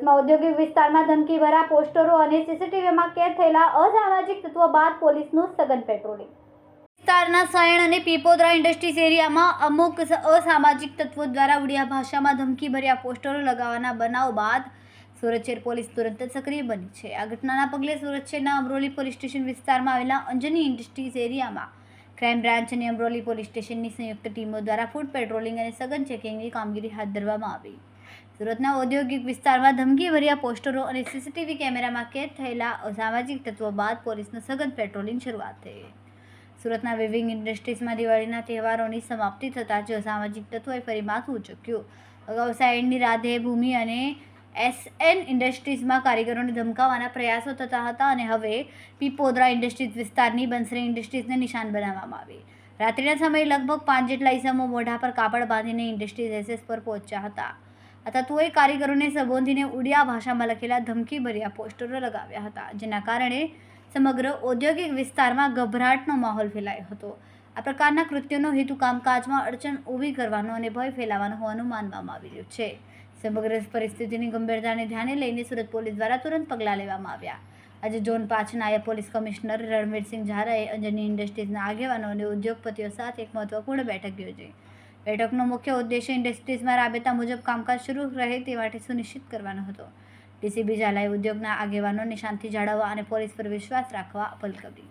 સુરતમાં ઔદ્યોગિક વિસ્તારમાં ધમકીભરા પોસ્ટરો અને સીસીટીવીમાં કેદ થયેલા અસામાજિક તત્વો બાદ પોલીસનું સઘન પેટ્રોલિંગ. વિસ્તારના સાયણ અને પીપોદરા ઇન્ડસ્ટ્રીઝ એરિયામાં અમુક અસામાજિક તત્વો દ્વારા ઉડિયા ભાષામાં ધમકીભર્યા પોસ્ટરો લગાવવાના બનાવ બાદ સુરત શહેર પોલીસ તુરંત સક્રિય બની છે. આ ઘટનાના પગલે સુરત શહેરના અમરોલી પોલીસ સ્ટેશન વિસ્તારમાં આવેલા અંજની ઇન્ડસ્ટ્રીઝ એરિયામાં ક્રાઇમ બ્રાન્ચ અને અમરોલી પોલીસ સ્ટેશનની સંયુક્ત ટીમો દ્વારા ફૂડ પેટ્રોલિંગ અને સઘન ચેકિંગની કામગીરી હાથ ધરવામાં આવી. સુરતના ઔદ્યોગિક વિસ્તારમાં ધમકીભર્યા પોસ્ટરો અને સીસીટીવી કેમેરામાં કેદ થયેલા અસામાજિક તત્વો બાદ પોલીસનું સઘન પેટ્રોલિંગ શરૂઆત થઈ. સુરતના વિવિંગ ઇન્ડસ્ટ્રીઝમાં દિવાળીના તહેવારોની સમાપ્તિ થતાં જ અસામાજિક તત્વોએ ફરી માથું ઉચક્યું. અગાઉ સાઈડની રાધે, ભૂમિ અને એસએન ઇન્ડસ્ટ્રીઝમાં કારીગરોને ધમકાવવાના પ્રયાસો થતા હતા અને હવે પીપોદરા ઇન્ડસ્ટ્રીઝ વિસ્તારની બંસરી ઇન્ડસ્ટ્રીઝને નિશાન બનાવવામાં આવી. રાત્રિના સમયે લગભગ પાંચ જેટલા ઇસમો મોઢા પર કાપડ બાંધીને ઇન્ડસ્ટ્રીઝ એસએસ પર પહોંચ્યા હતા. આ તત્વોએ કારીગરોને સંબોધીને ઉડિયા ભાષામાં લખેલા ધમકીભર્યા પોસ્ટરો લગાવ્યા હતા જેના કારણે સમગ્ર ઔદ્યોગિક વિસ્તારમાં ગભરાટનો માહોલ ફેલાયો હતો આ પ્રકારના કૃત્યોનો હેતુ કામકાજમાં અડચણ ઊભી કરવાનો અને ભય ફેલાવવાનો હોવાનું માનવામાં આવી રહ્યું છે સમગ્ર પરિસ્થિતિની ગંભીરતાને ધ્યાને લઈને સુરત પોલીસ દ્વારા તુરંત પગલાં લેવામાં આવ્યા આજે ઝોન પાંચના પોલીસ કમિશનર રણવીરસિંહ ઝારાએ અંજની ઇન્ડસ્ટ્રીઝના આગેવાનો અને ઉદ્યોગપતિઓ સાથે એક મહત્વપૂર્ણ બેઠક યોજી બેઠકનો મુખ્ય ઉદ્દેશ્ય ઇન્ડસ્ટ્રીઝમાં રાબેતા મુજબ કામકાજ શરૂ રહે તે માટે સુનિશ્ચિત કરવાનો હતો. ડીસીબી ઝાલાએ ઉદ્યોગના આગેવાનોને શાંતિ જાળવવા અને પોલીસ પર વિશ્વાસ રાખવા અપીલ કરી.